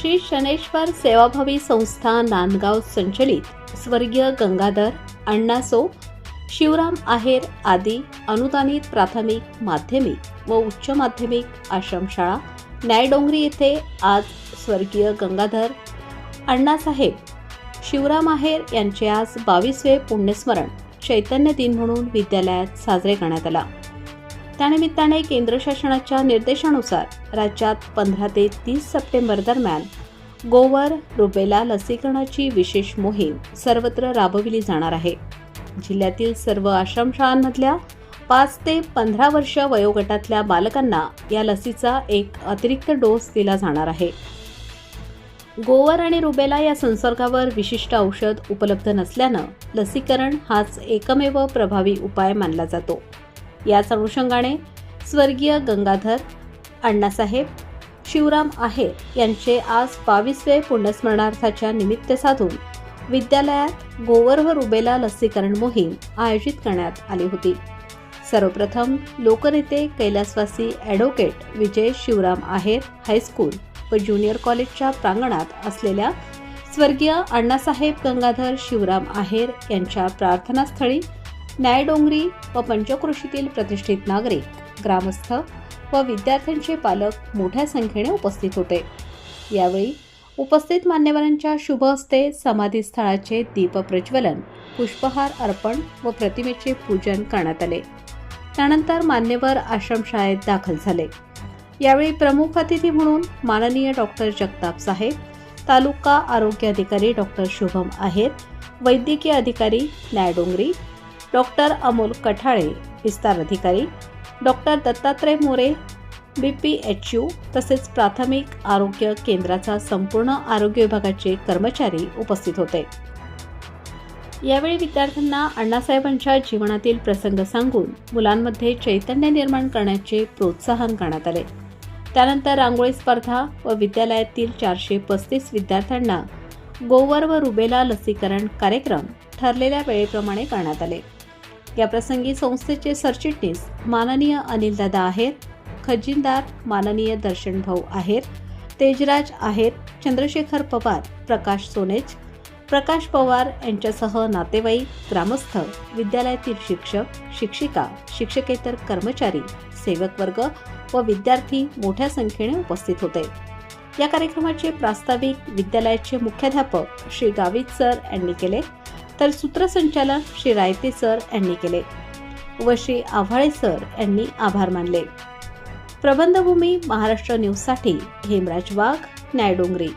श्री शनेश्वर सेवाभावी संस्था नांदगाव संचलित स्वर्गीय गंगाधर अण्णासो शिवराम आहेर आदी अनुदानित प्राथमिक माध्यमिक व उच्च माध्यमिक आश्रमशाळा न्यायडोंगरी येथे आज स्वर्गीय गंगाधर अण्णासाहेब शिवराम आहेर यांचे आज बावीसवे पुण्यस्मरण चैतन्य दिन म्हणून विद्यालयात साजरे करण्यात आला. त्यानिमित्ताने केंद्र शासनाच्या निर्देशानुसार राज्यात पंधरा ते तीस सप्टेंबर दरम्यान गोवर रुबेला लसीकरणाची विशेष मोहीम सर्वत्र राबविली जाणार आहे. जिल्ह्यातील सर्व आश्रमशाळांमधल्या पाच ते पंधरा वर्ष वयोगटातल्या बालकांना या लसीचा एक अतिरिक्त डोस दिला जाणार आहे. गोवर आणि रुबेला या संसर्गावर विशिष्ट औषध उपलब्ध नसल्यानं लसीकरण हाच एकमेव प्रभावी उपाय मानला जातो. याच अनुषंगाने स्वर्गीय गंगाधर अण्णासाहेब शिवराम आहेर यांचे आज बावीसवे पुण्यस्मरणार्थाच्या निमित्त साधून विद्यालयात गोवर व रुबेला लसीकरण मोहीम आयोजित करण्यात आली होती. सर्वप्रथम लोकनेते कैलासवासी advocate Vijay Shivram Aher high school व ज्युनियर कॉलेजच्या प्रांगणात असलेल्या स्वर्गीय अण्णासाहेब गंगाधर शिवराम आहेर यांच्या प्रार्थनास्थळी न्यायडोंगरी व पंचक्रोशीतील प्रतिष्ठित नागरिक ग्रामस्थ व विद्यार्थ्यांचे पालक मोठ्या संख्येने उपस्थित होते. यावेळी उपस्थित मान्यवरांच्या शुभ हस्ते समाधीस्थळाचे दीप प्रज्वलन पुष्पहार अर्पण व प्रतिमेचे पूजन करण्यात आले. त्यानंतर मान्यवर आश्रमशाळेत दाखल झाले. यावेळी प्रमुख अतिथी म्हणून माननीय डॉक्टर जगताप साहेब तालुका आरोग्य अधिकारी डॉक्टर शुभम आहेत वैद्यकीय अधिकारी न्यायडोंगरी डॉक्टर अमोल कठाळे विस्तार अधिकारी. Doctor Dattatray More B P H U तसेच प्राथमिक आरोग्य केंद्राचा संपूर्ण आरोग्य विभागाचे कर्मचारी उपस्थित होते. यावेळी विद्यार्थ्यांना अण्णासाहेबांच्या जीवनातील प्रसंग सांगून मुलांमध्ये चैतन्य निर्माण करण्याचे प्रोत्साहन करण्यात आले. त्यानंतर रांगोळी स्पर्धा व विद्यालयातील चारशे पस्तीस विद्यार्थ्यांना गोवर व रुबेला लसीकरण कार्यक्रम ठरलेल्या वेळेप्रमाणे करण्यात आले. याप्रसंगी संस्थेचे सरचिटणीस माननीय अनिलदादा आहेत खजिनदार माननीय दर्शनभाऊ आहेत तेजराज आहेत चंद्रशेखर पवार प्रकाश सोनेज प्रकाश पवार यांच्यासह नातेवाईक ग्रामस्थ विद्यालयातील शिक्षक शिक्षिका शिक्षकेतर कर्मचारी सेवक वर्ग व विद्यार्थी मोठ्या संख्येने उपस्थित होते. या कार्यक्रमाचे प्रास्ताविक विद्यालयाचे मुख्याध्यापक श्री गावित सर यांनी केले. तर सूत्रसंचालन श्री रायते सर यांनी केले व श्री आव्हाळे सर यांनी आभार मानले. प्रबंधभूमी महाराष्ट्र न्यूजसाठी हेमराज वाघ न्यायडोंगरी.